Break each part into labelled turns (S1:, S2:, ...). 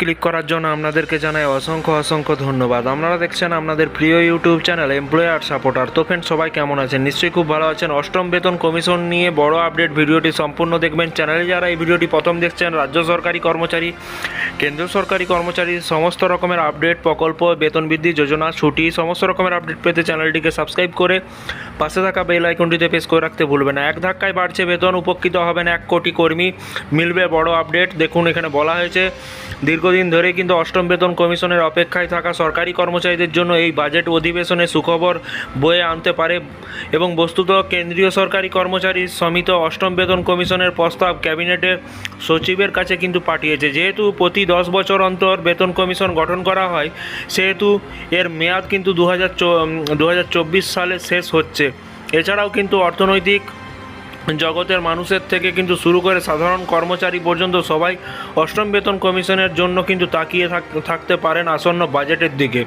S1: Click করার জন্য আপনাদেরকে জানাই অসংখ্য অসংখ্য ধন্যবাদ। আপনারা দেখছেন আপনাদের প্রিয় ইউটিউব চ্যানেল এমপ্লয়ার সাপোর্টার তো ফ্রেন্ড সবাই কেমন আছেন? নিশ্চয়ই খুব ভালো আছেন। অষ্টম বেতন কমিশন নিয়ে বড় আপডেট ভিডিওটি সম্পূর্ণ দেখবেন। চ্যানেলে যারা এই ভিডিওটি প্রথম দেখছেন, রাজ্য সরকারি কর্মচারী কেন্দ্র সরকারি কর্মচারী, সমস্ত রকমের আপডেট প্রকল্প, বেতন বৃদ্ধি, যোজনা, ছুটি, সমস্ত রকমের আপডেট পেতে চ্যানেলটিকে সাবস্ক্রাইব করে পাশে থাকা বেল আইকনটিতে প্রেস করে রাখতে ভুলবেন না। এক ধাক্কায় বাড়ছে বেতন, উপকৃত হবেন এক কোটি কর্মী। মিলবে বড় আপডেট দেখুন, এখানে বলা হয়েছে দীর্ঘদিন ধরে কিন্তু অষ্টম বেতন কমিশনের অপেক্ষায় থাকা সরকারি কর্মচারীদের জন্য এই বাজেট অধিবেশনে সুখবর বয়ে আনতে পারে এবং বস্তুত কেন্দ্রীয় সরকারি কর্মচারী সমিত অষ্টম বেতন কমিশনের প্রস্তাব ক্যাবিনেটের সচিবের কাছে কিন্তু পাঠিয়েছে। যেহেতু প্রতি দশ বছর অন্তর বেতন কমিশন গঠন করা হয়, সেহেতু এর মেয়াদ কিন্তু দু হাজার সালে শেষ হচ্ছে। এছাড়াও কিন্তু অর্থনৈতিক জগতের মানুষের থেকে কিন্তু শুরু করে সাধারণ কর্মচারী পর্যন্ত সবাই অষ্টম বেতন কমিশনের জন্য কিন্তু তাকিয়ে থাক- থাকতে পারেন আসন্ন বাজেটের দিকে।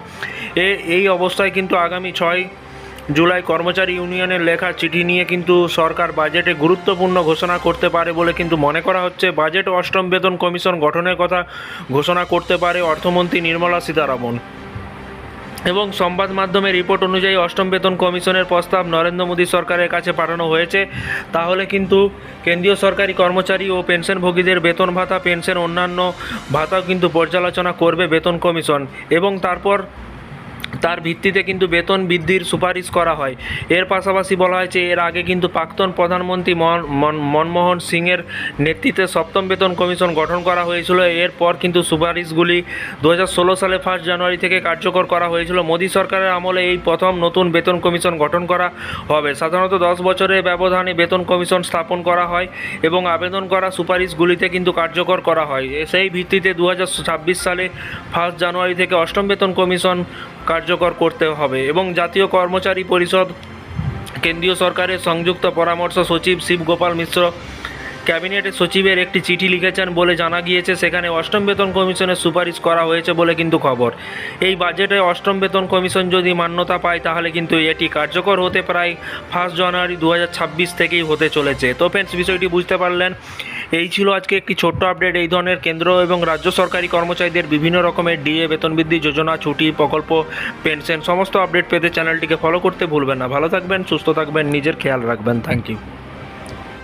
S1: এ, এই অবস্থায় কিন্তু আগামী ছয় জুলাই কর্মচারী ইউনিয়নের লেখা চিঠি নিয়ে কিন্তু সরকার বাজেটে গুরুত্বপূর্ণ ঘোষণা করতে পারে বলে কিন্তু মনে করা হচ্ছে। বাজেট অষ্টম বেতন কমিশন গঠনের কথা ঘোষণা করতে পারে অর্থমন্ত্রী নির্মলা সীতারামন। এবং সংবাদ মাধ্যমের রিপোর্ট অনুযায়ী অষ্টম বেতন কমিশনের প্রস্তাব নরেন্দ্র মোদী সরকারের কাছে পাঠানো হয়েছে। তাহলে কিন্তু কেন্দ্রীয় সরকারি কর্মচারী ও পেনশনভোগীদের বেতন ভাতা, পেনশন অন্যান্য ভাতাও কিন্তু পর্যালোচনা করবে বেতন কমিশন। এবং তারপর তার ভিত্তিতে কিন্তু বেতন বৃদ্ধির সুপারিশ করা হয়। এর পাশাপাশি বলা হয়েছে, এর আগে কিন্তু প্রাক্তন প্রধানমন্ত্রী মন- মন- মনমোহন সিংয়ের নেতৃত্বে সপ্তম বেতন কমিশন গঠন করা হয়েছিল। এরপর কিন্তু সুপারিশগুলি দু হাজার ষোলো সালে ফার্স্ট জানুয়ারি থেকে কার্যকর করা হয়েছিল। মোদী সরকারের আমলে এই প্রথম নতুন বেতন কমিশন গঠন করা হবে। সাধারণত দশ বছরের ব্যবধানে বেতন কমিশন স্থাপন করা হয় এবং আবেদন করা সুপারিশগুলিতে কিন্তু কার্যকর করা হয়। সেই ভিত্তিতে দু হাজার ছাব্বিশ সালে ফার্স্ট জানুয়ারি থেকে অষ্টম বেতন কমিশন কার্যকর করতে হবে এবং জাতীয় কর্মচারী পরিষদ, কেন্দ্রীয় সরকারের সংযুক্ত পরামর্শ সচিব শিবগোপাল মিশ্র ক্যাবিনেটের সচিবের একটি চিঠি লিখেছেন বলে জানা গিয়েছে। সেখানে অষ্টম বেতন কমিশনের সুপারিশ করা হয়েছে বলে কিন্তু খবর। এই বাজেটে অষ্টম বেতন কমিশন যদি মান্যতা পায়, তাহলে কিন্তু এটি কার্যকর হতে প্রায় ফার্স্ট জানুয়ারি দু হাজার ছাব্বিশ থেকেই হতে চলেছে। তো ফ্রেন্ডস বিষয়টি বুঝতে পারলেন। এই ছিল আজকে একটি ছোট্ট আপডেট এই ধরনের কেন্দ্র এবং রাজ্য সরকারি কর্মচারীদের বিভিন্ন রকমের ডিএ, বেতন বৃদ্ধি, যোজনা, ছুটি, প্রকল্প, পেনশন, সমস্ত আপডেট পেতে চ্যানেলটিকে ফলো করতে ভুলবেন না। ভালো থাকবেন, সুস্থ থাকবেন, নিজের খেয়াল রাখবেন। Thank you